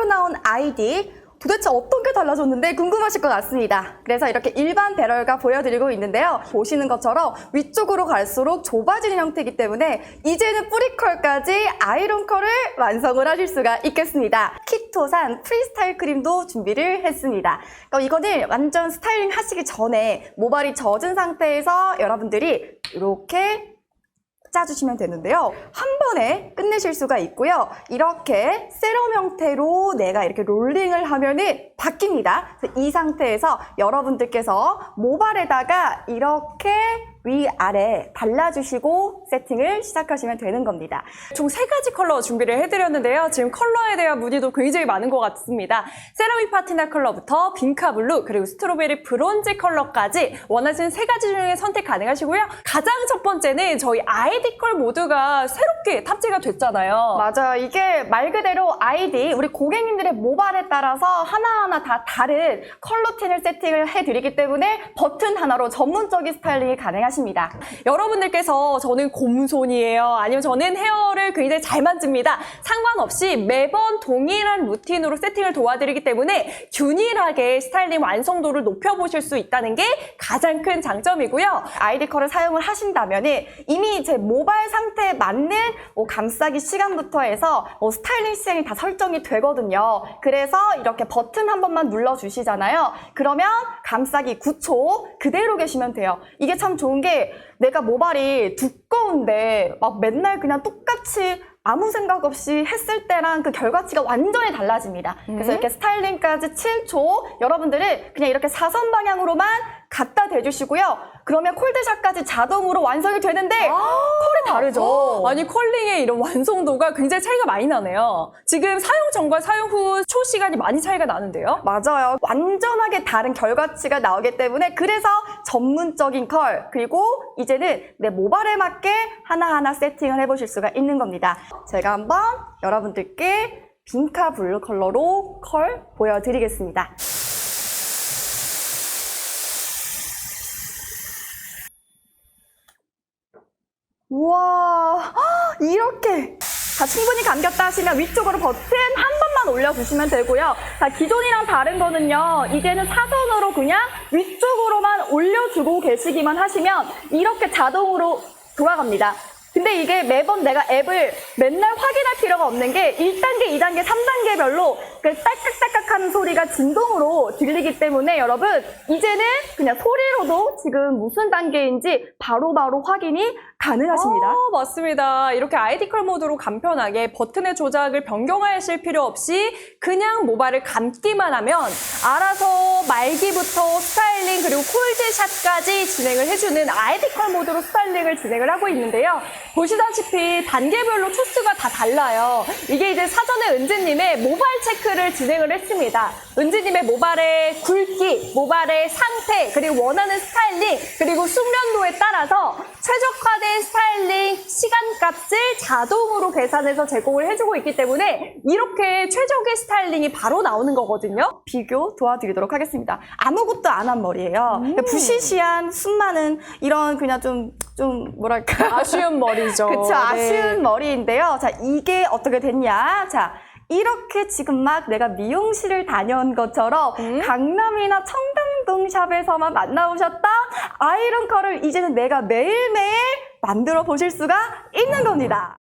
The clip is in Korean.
새로 나온 아이디 도대체 어떤 게 달라졌는데 궁금하실 것 같습니다. 그래서 이렇게 일반 배럴과 보여드리고 있는데요. 보시는 것처럼 위쪽으로 갈수록 좁아지는 형태이기 때문에 이제는 뿌리컬까지 아이론컬을 완성을 하실 수가 있겠습니다. 키토산 프리스타일 크림도 준비를 했습니다. 이거는 완전 스타일링 하시기 전에 모발이 젖은 상태에서 여러분들이 이렇게 짜주시면 되는데요. 한 번에 끝내실 수가 있고요. 이렇게 세럼 형태로 내가 이렇게 롤링을 하면은 바뀝니다. 이 상태에서 여러분들께서 모발에다가 이렇게 위아래 발라주시고 세팅을 시작하시면 되는 겁니다. 총 세 가지 컬러 준비를 해드렸는데요. 지금 컬러에 대한 문의도 굉장히 많은 것 같습니다. 세라믹 파티나 컬러부터 빈카 블루 그리고 스트로베리 브론즈 컬러까지 원하시는 세 가지 중에 선택 가능하시고요. 가장 첫 번째는 저희 아이디 컬 모두가 새롭게 탑재가 됐잖아요. 맞아요. 이게 말 그대로 아이디, 우리 고객님들의 모발에 따라서 하나하나 다 다른 컬러틴을 세팅을 해드리기 때문에 버튼 하나로 전문적인 스타일링이 가능하 십니다. 여러분들께서 저는 곰손이에요. 아니면 저는 헤어를 굉장히 잘 만집니다. 상관없이 매번 동일한 루틴으로 세팅을 도와드리기 때문에 균일하게 스타일링 완성도를 높여보실 수 있다는 게 가장 큰 장점이고요. 아이디 컬을 사용을 하신다면 이미 제 모발 상태에 맞는 뭐 감싸기 시간부터 해서 뭐 스타일링 시간이 다 설정이 되거든요. 그래서 이렇게 버튼 한 번만 눌러주시잖아요. 그러면 감싸기 9초 그대로 계시면 돼요. 이게 참 좋은 게 내가 모발이 두꺼운데 막 맨날 그냥 똑같이 아무 생각 없이 했을 때랑 그 결과치가 완전히 달라집니다. 그래서 음. 이렇게 스타일링까지 7초 여러분들은 그냥 이렇게 사선 방향으로만 갖다 대주시고요. 그러면 콜드샷까지 자동으로 완성이 되는데 컬이 다르죠. 아니 컬링의 이런 완성도가 굉장히 차이가 많이 나네요. 지금 사용 전과 사용 후 초 시간이 많이 차이가 나는데요. 맞아요. 완전하게 다른 결과치가 나오기 때문에 그래서 전문적인 컬 그리고 이제는 내 모발에 맞게 하나하나 세팅을 해보실 수가 있는 겁니다. 제가 한번 여러분들께 빈카 블루 컬러로 컬 보여드리겠습니다. 우와 헉, 이렇게. 자 충분히 감겼다 하시면 위쪽으로 버튼 한 번만 올려주시면 되고요. 자 기존이랑 다른 거는요 이제는 사선으로 그냥 위쪽으로만 올려주고 계시기만 하시면 이렇게 자동으로 돌아갑니다 근데 이게 매번 내가 앱을 맨날 확인할 필요가 없는 게 1단계, 2단계, 3단계별로 그 딸깍딸깍 하는 소리가 진동으로 들리기 때문에 여러분 이제는 그냥 소리로도 지금 무슨 단계인지 바로 바로 확인이 가능하십니다. 어, 맞습니다. 이렇게 아이디 컬 모드로 간편하게 버튼의 조작을 변경하실 필요 없이 그냥 모발을 감기만 하면 알아서 말기부터 스타일링 그리고 콜드샷까지 진행을 해주는 아이디 컬 모드로 스타일링을 진행을 하고 있는데요. 보시다시피 단계별로 초수가 다 달라요. 이게 이제 사전에 은지님의 모발 체크를 진행을 했습니다. 은지님의 모발의 굵기, 모발의 상태, 그리고 원하는 스타일링, 그리고 숙련도에 따라서 최적화된 스타일링 시간값을 자동으로 계산해서 제공을 해주고 있기 때문에 이렇게 최적의 스타일링이 바로 나오는 거거든요. 비교 도와드리도록 하겠습니다. 아무것도 안 한 머리예요. 음. 부시시한 순많은 이런 그냥 좀, 좀 뭐랄까. 아쉬운 머리죠. 그쵸, 네. 아쉬운 머리인데요. 자, 이게 어떻게 됐냐. 자, 이렇게 지금 막 내가 미용실을 다녀온 것처럼 음? 강남이나 청담동 샵에서만 만나보셨다 아이론 컬을 이제는 내가 매일매일 만들어 보실 수가 있는 겁니다.